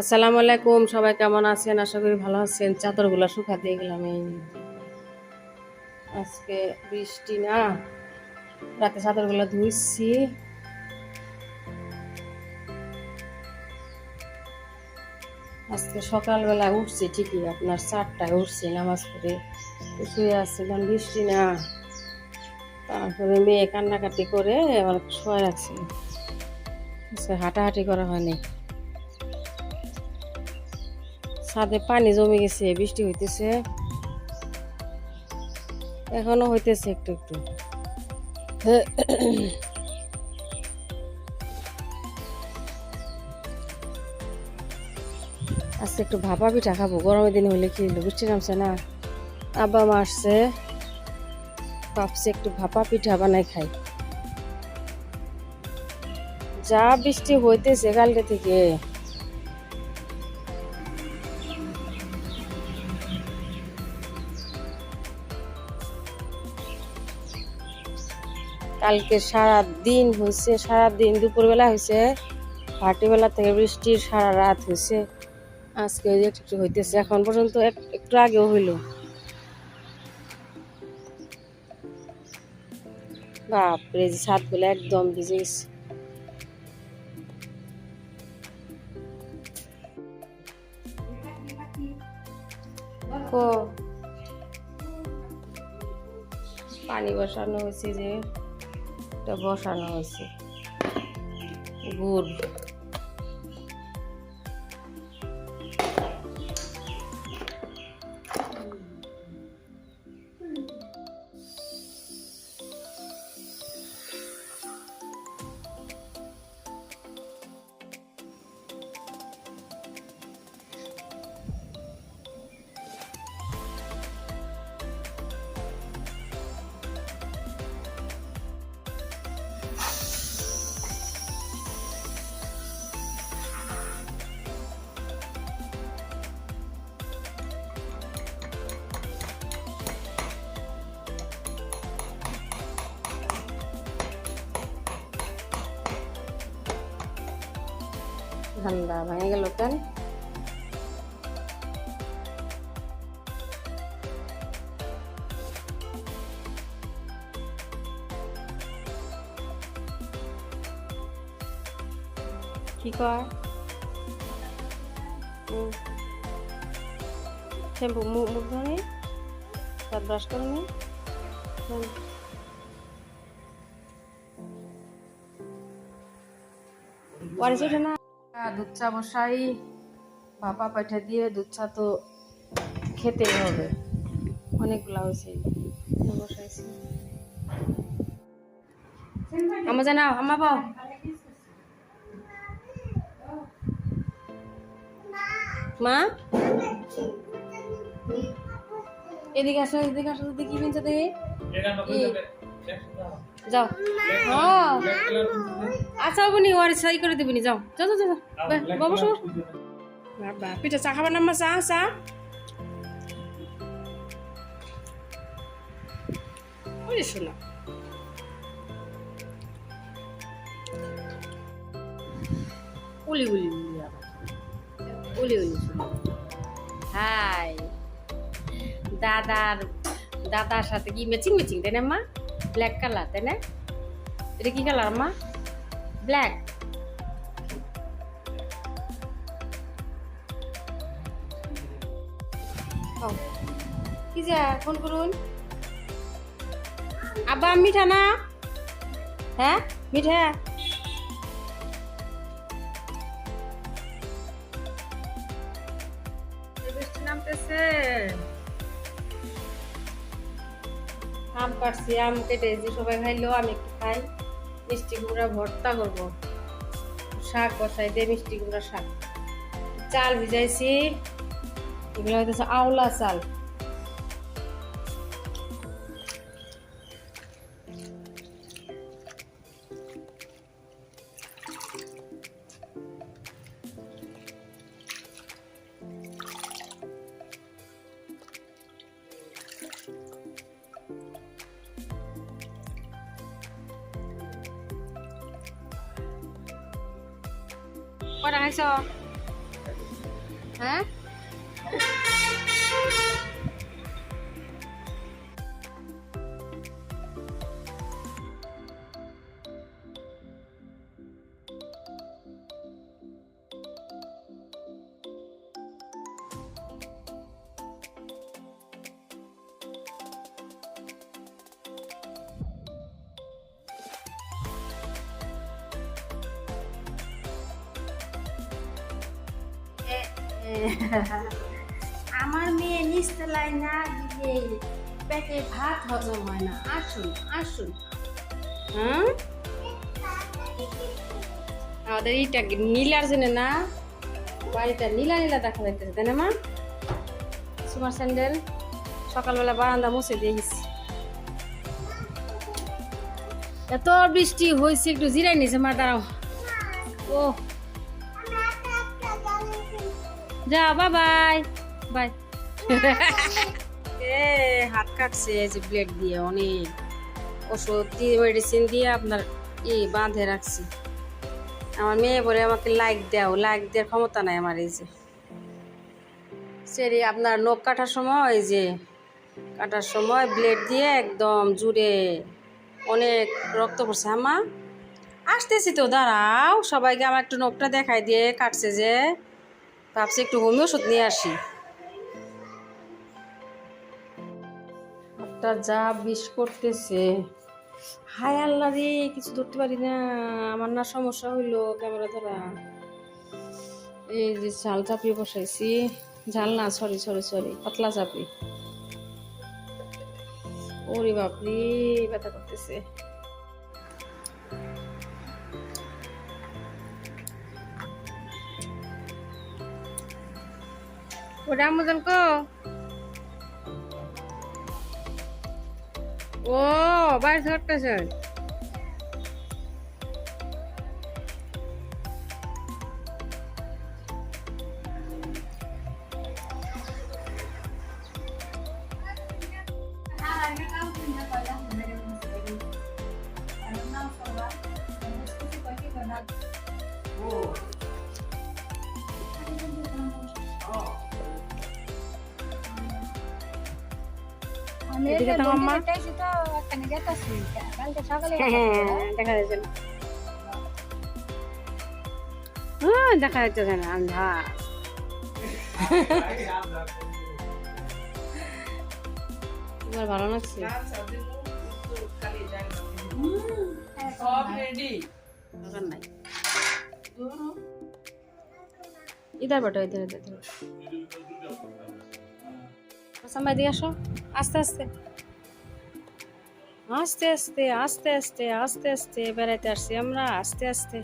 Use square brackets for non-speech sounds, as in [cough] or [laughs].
আসসালামু আলাইকুম, সবাই কেমন আছেন? আশা করি ভালো আছেন। চাদরগুলো শুকা দিয়ে গেলাম আজকে বৃষ্টি না, রাতে চাদরগুলো ধুইছি। আজকে সকালবেলা উঠছি ঠিকই, আপনার চারটায় উঠছি, নামাজ পড়ে শুয়ে আসছি কারণ বৃষ্টি না। তারপরে মেয়ে কান্নাকাটি করে আমার শোয়া রাখছি আজকে হাঁটাহাঁটি করা হয়নি। ছাদে পানি জমে গেছে, বৃষ্টি হইতেছে। এখনও হইতেছে একটু একটু। আজকে একটু ভাপা পিঠা খাব, গরমের দিন হলে কি হলো বৃষ্টি নামছে না। আব্বা মা আসছে, ভাবছি একটু ভাপা পিঠা বানাই খাই। যা বৃষ্টি হইতেছে কালকে থেকে। কালকে সারা দিন হয়েছে সারা দিন দুপুরবেলা হয়েছে ভাটিবেলা থেকে বৃষ্টির সারা রাত হয়েছে আজকে ওই একটু হইতেছে, এখন পর্যন্ত এক- একটু আগেও হইল। বাপরে, যে ছাদগুলো একদম ভিজে পানি বসানো হয়েছে যে। এটা বসানো হয়েছে। গুড়। ঠান্ডা ভেঙে গেল কেন? কি কয় শ্যাম্পু মুখ মুখ ধরে দাঁত ব্রাশ করে নি ওয়ারিস না। দুধ চা বসাই। ভাপা পাঠা দিয়ে দুধ চা তো খেতেই হবে। অনেকগুলা হয়েছে। বসাইছি আমার জানা আমার বাও। মা? এদিকে আসো এদিকে আসো দেখি কিনছে দেখি। যাও। হ্যাঁ। আচ্ছা বনি ওর সাই করে দিবনি যাও। যাও যাও যাও। বাবা বসো বাবা পিঠা চা খাবার নাম্বার চা চা। ওই শোনা। উলি উলি উলি আবার উলি উলি হাই। দাদার দাদার সাথে কি ম্যাচিং ম্যাচিং তাই না মা? ব্ল্যাক কালার তাই না? এটা কি কালার মা? ব্ল্যাক কি যা ফোন করুন আব্বা, মিঠা না? হ্যাঁ মিঠা? আম পারছি, আম কেটে সবাই খাইলো, আমি একটু খাই। মিষ্টি কুমড়া ভর্তা করব শাক বসাই দিয়ে মিষ্টি কুমড়া শাক। চাল ভিজাইছি, এগুলো হইতেছে আওলা চাল। কটা খাইছ হ্যাঁ [laughs] আমার মেয়ে নিচতলায় না দিলে পেটে ভাত হজম হয় না। আসুন আসুন। হ্যাঁ? আমাদের এইটা নীলার জন্য না? বাড়িটা নীলা নীলা দেখা যাইতেছে, তাই না, মা? সুমার স্যান্ডেল। সকালবেলা বারান্দা মুছে দিয়ে গেছি। এত বৃষ্টি হয়েছে, একটু জিরাই নিছে, মা, দাঁড়াও। ও যা বাই বাই বাই এ, হাত কাটছে যে ব্লেড দিয়ে, অনেক। ওষুধ দিয়ে মেডিসিন দিয়ে আপনার ই বাঁধে রাখছি। আমার মেয়ে বলে, আমাকে লাইক দাও। লাইক দেওয়ার ক্ষমতা নাই আমার এই যে। সেরি আপনার নখ কাটার সময়, এই যে কাটার সময় ব্লেড দিয়ে একদম জুড়ে অনেক রক্ত পড়ছে। আমা আসতেছি তো, দাঁড়াও। সবাইকে আমার একটু নখটা দেখাই দিয়ে কাটছে যে। ভাবছি একটু হোমিও ওষুধ নিয়ে আসি। হাতটা যা বিষ করতেছে। হায় আল্লাহ রে, কিছু ধরতে পারি না। আমার না সমস্যা হইল ক্যামেরা ধরা। এই যে ঝাল চাপিয়ে বসাইছি। ঝাল না সরি সরি সরি পাতলা চাপি। ওরে বাপরে, ব্যথা করতেছে। ওটা আমাজন কো ও বাইরে ধরতেছে এদিকে তো আম্মা? হ্যাঁ দেখা যাচ্ছে না। হ্যাঁ, দেখা যাচ্ছে না আন্ধার। তোমার ভালো লাগছে? ইধার বাটো ইধার ইধার। ইধার সাম্বাই দিয়ে আসো আস্তে আস্তে আস্তে আস্তে আস্তে আস্তে আস্তে আস্তে বেড়াইতে আসছি আমরা আস্তে আস্তে